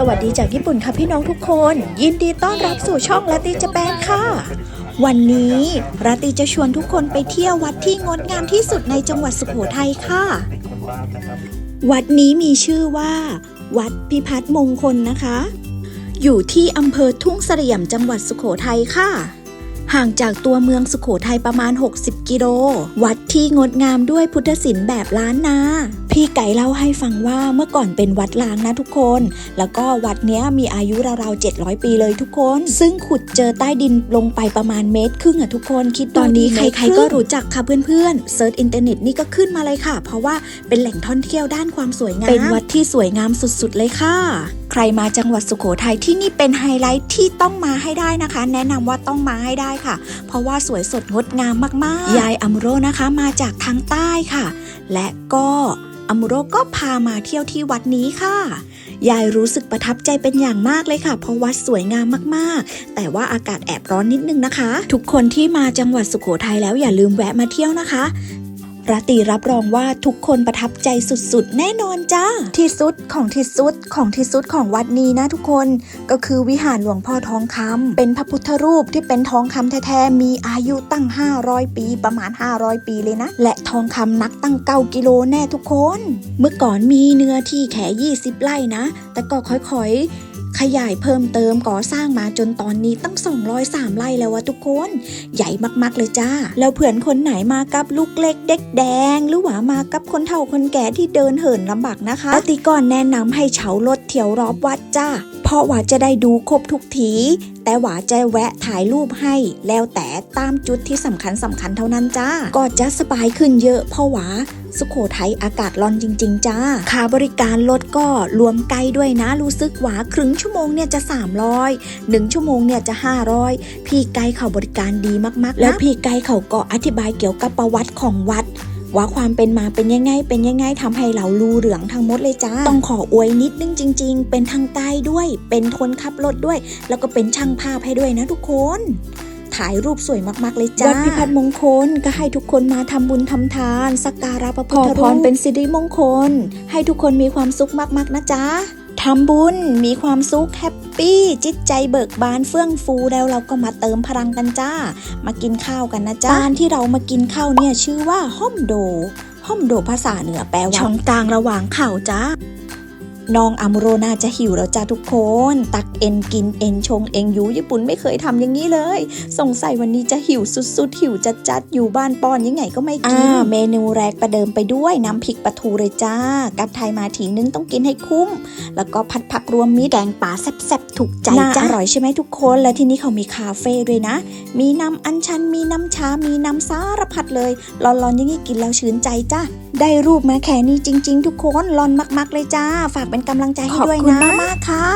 สวัสดีจากญี่ปุ่นค่ะพี่น้องทุกคน ยินดีต้อนรับสู่ช่องลาติจแปนค่ะ วันนี้ราตรีจะชวนทุกคนไปเที่ยววัดที่งดงามที่สุดในจังหวัดสุโขทัยค่ะ วัดนี้มีชื่อว่า วัดพิพัฒน์มงคลนะคะ อยู่ที่อำเภอทุ่งเสลี่ยมจังหวัดสุโขทัยค่ะห่างจากตัวเมืองสุโขทัยประมาณ 60 กิโล วัดที่งดงามด้วยพุทธศิลป์แบบล้านนาพี่ไก่เล่าให้ฟังว่าเมื่อก่อนเป็นวัดล้างนะทุกคน แล้วก็วัดเนี้ยมีอายุราวๆ700 ปีเลยทุกคน ซึ่งขุดเจอใต้ดินลงไปประมาณเมตรครึ่งอะทุกคนคิดดูตอนนี้ดิใครๆเมตคงก็รู้จักค่ะเพื่อนๆเซิร์ชอินเทอร์เน็ตนี่ก็ขึ้นมาเลยค่ะ เพราะว่าเป็นแหล่งท่องเที่ยวด้านความสวยงาม เป็นวัดที่สวยงามสุดๆเลยค่ะ ใครมาจังหวัดสุโขทัยที่นี่เป็นไฮไลท์ที่ต้องมาให้ได้นะคะ แนะนำว่าต้องมาให้ได้ค่ะ เพราะว่าสวยสดงดงามมากๆ ยายอัมโรนะคะมาจากทางใต้ค่ะ และก็อัมโรก็พามาเที่ยวที่วัดนี้ค่ะ ยายรู้สึกประทับใจเป็นอย่างมากเลยค่ะ เพราะวัดสวยงามมากๆ แต่ว่าอากาศแอบร้อนนิดนึงนะคะ ทุกคนที่มาจังหวัดสุโขทัยแล้วอย่าลืมแวะมาเที่ยวนะคะ ราตรีรับรองว่าทุกคนประทับใจสุดๆ แน่นอนจ้า ที่สุดของที่สุดของที่สุดของวัดนี้นะทุกคนก็คือวิหารหลวงพ่อทองคำเป็นพระพุทธรูปที่เป็นทองคำแท้ๆมีอายุตั้ง 500 ปี ประมาณ 500 ปีเลยนะ และทองคำหนักตั้ง 9 กิโลแน่ทุกคน เมื่อก่อนมีเนื้อที่แค่20 ไร่นะ แต่ก็ค่อยๆ ขยายเพิ่มเติมก่อสร้างมาจนตอนนี้ตั้ง 203 ไร่แล้ววะทุกคน ใหญ่มากๆเลยจ้า แล้วเผื่อนคนไหนมากับลูกเล็กเด็กแดง หรือว่ามากับคนเฒ่าคนแก่ที่เดินเหินลำบากนะคะปฏิกรแนะนำให้เฉารถเที่ยวรอบวัดจ้า พราะว่าจะได้ดูครบทุกที แต่ว่าจะแวะถ่ายรูปให้ แล้วแต่ตามจุดที่สำคัญสำคัญเท่านั้นจ้า ก็จะสบายขึ้นเยอะเพราะว่าสุโขทัยอากาศร้อนจริง ๆ จ้า ค่าบริการรถก็รวมไกลด้วยนะ รู้สึกหวาครึ่งชั่วโมงเนี่ยจะ 300 1 ชั่วโมงเนี่ยจะ 500 พี่ไกด์เขาบริการดีมากๆ แล้วพี่ไกด์เขาก็อธิบายเกี่ยวกับประวัติของวัด ว่าความเป็นมาเป็นยังไงเป็นยังไงทำให้เรารู้เรื่องทั้งหมดเลยจ้า ต้องขออวยนิดนึงจริง ๆ เป็นทางไกด์ด้วย เป็นคนขับรถด้วย แล้วก็เป็นช่างภาพให้ด้วยนะทุกคนถ่ายรูปสวยมาก ๆ เลยจ้า วัดพิพัฒน์มงคลก็ให้ทุกคนมาทำบุญทำทาน สักการะพระพุทธรูปขอพรเป็นสิริมงคล ให้ทุกคนมีความสุขมาก ๆ นะจ๊ะทำบุญมีความสุขแฮปปี้จิตใจเบิกบานเฟื่องฟูแล้วเราก็มาเติมพลังกันจ้า มากินข้าวกันนะจ้าบ้านที่เรามากินข้าวเนี่ยชื่อว่าห้อมโดห้อมโดภาษาเหนือแปลว่าช่องกลางระหว่างเข่าจ้า น้องอัมโรน่าจะหิวแล้วจ้าทุกคน ตักเอ็นกินเอ็นชงเองอยูญี่ปุ่นไม่เคยทำอย่างนี้เลย สงสัยวันนี้จะหิวสุดๆ หิวจัดๆ อยู่บ้านป้อนยังไงก็ไม่กินเมนูแรกประเดิมไปด้วยน้ำพริกปลาทูเลยจ้า กับไทยมาทีนึงต้องกินให้คุ้ม แล้วก็ผัดผักรวมมิตรแกงป่าแซ่บๆถูกใจจ้าอร่อยใช่ไหมทุกคนและที่นี่เขามีคาเฟ่ด้วยนะ มีน้ำอัญชันมีน้ำชา มีน้ำสารพัดเลยร้อนๆอย่างนี้กินแล้วชื่นใจจ้าได้รูปมาแค่นี้จริง ๆ ทุกคนร้อนมากๆเลยจ้า ฝากเป็นกำลังใจให้ด้วยนะขอบคุณมากๆค่ะ